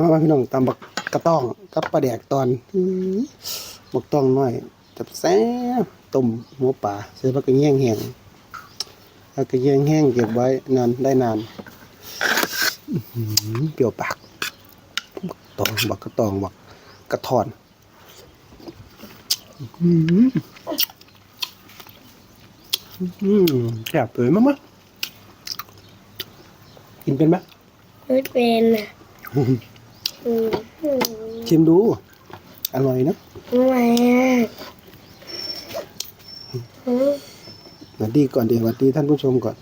มาพี่น้องตำบักกระต้องกับปลาแดกตอนบักต้องน้อยจับแซ่บต้มหัวปลาใส่ผักกระเงี้ยงแห้งผักกระเงี้ยงแห้งเก็บไว้นานได้นานเปรี้ยวปากบักตองบักกระตองบักกระทอนแซ่บเลยมั้งมั้กินเป็นไหมไม่เป็นอะ ชิมดู อร่อยนะทำไมอะอืมสวัสดีก่อนดีสวัสดีท่านผู้ชมก่อน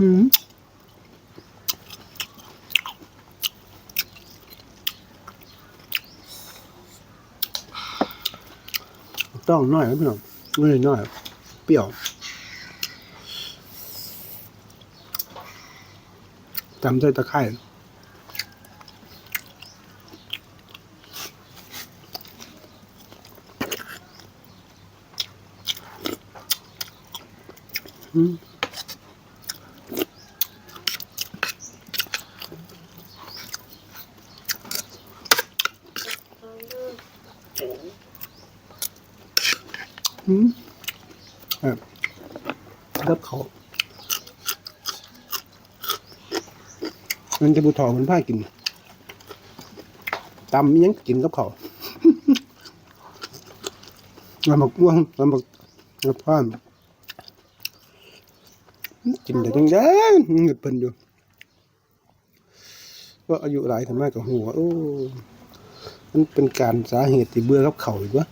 อืม ต้องน้อยนะพี่น้องไม่น้อยเปรี้ยวตำใส่ตะไคร้อืม อืมแบบรับเขามันจะบูทองมันผ้ากินตำยังกินกับเขาลำบักม่วงลำบักกระพานกินแต่ยังได้เงิดเพิ่นอยู่ว่าอายุหลายทำไมกับหัวโอ้มันเป็นการสาเหตุที่เบื่อกับเขาอีกวะ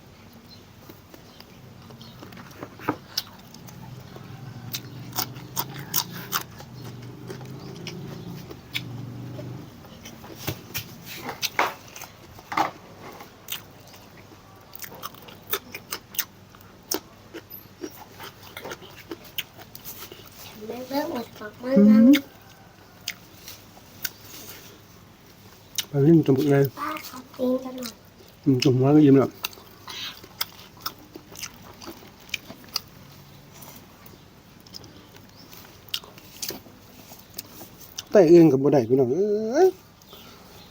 ไม่ เลิกหมดฝักมันยังไปเล่นจมูกเลยป้าขอกินกันหน่อยอืมจมูกก็ยิ้มแล้วแต่อื่นกับบ่ได้พี่น้องเอ้ย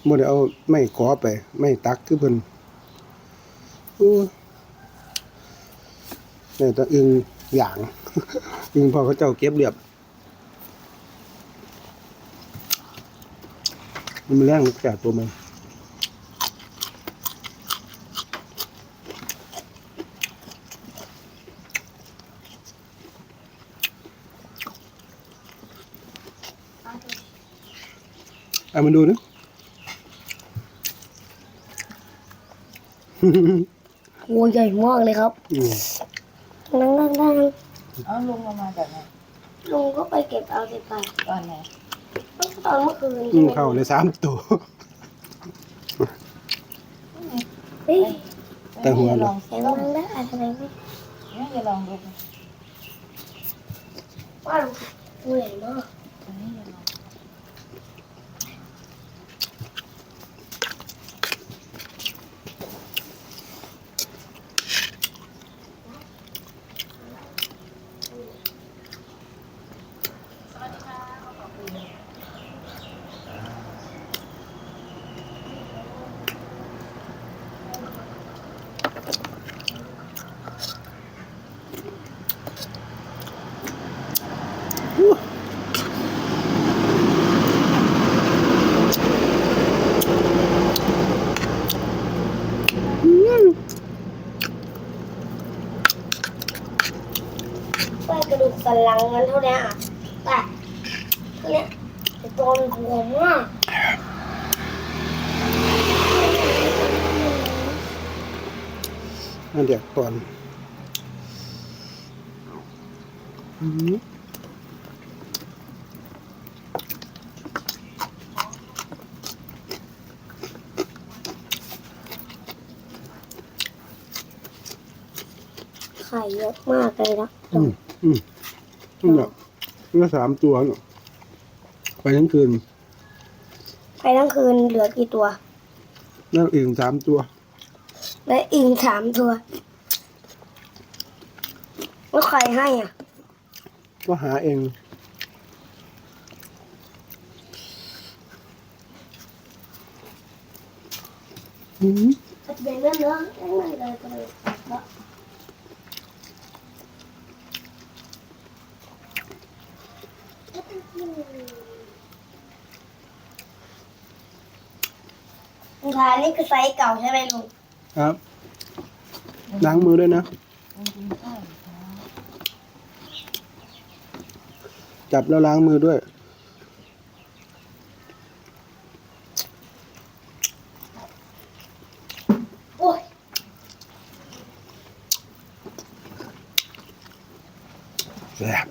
บ่ได้เอาไม่ขอไปไม่ตักคือเพิ่นโอ้ยแต่แตอึงอย่างอึงพอเขาเจ้าเก็บเรียบ มันแรงมันแก่ตัวมันเอามาดูนะหัวใหญ่มากเลยครับอืมนั่งนั่งนั่งเอาลุงเอามาจากไหนลุงก็ไปเก็บเอาสิไปตอนไหน ตั้งแต่ตอนเมื่อคืนอืใช่มไหมเข้าในสามตัว เฮ้ยแต่หัวลเหรอองเห็นมันได้อะไรไหมเนี่ยจะลองดูว่าลุงหัวใหญ่มาก อันนี้จะลอง ไปกระดูก สันหลังมันเท่านี้อะแต่เท่านี้แต่ตัวมันหัวมากนั่นเดี๋ยวก่อนอืมไข่เยอะมากเลยนะอืมอืม นั่นแหละนี่ก็สามตัวเนาะไปทั้งคืนไปทั้งคืนเหลือกี่ตัวนั่งอื่นสามตัวอและอิงสามตัวว่าใครให้อะ ก็หาเองอืมจะเป็นเรื่องเรื่องอะไรเลุงานี่คือไซส์เก่าใช่ไหมลุงครับล้างมือด้วยนะ จับแล้วล้างมือด้วย โอ้ยแซ่บ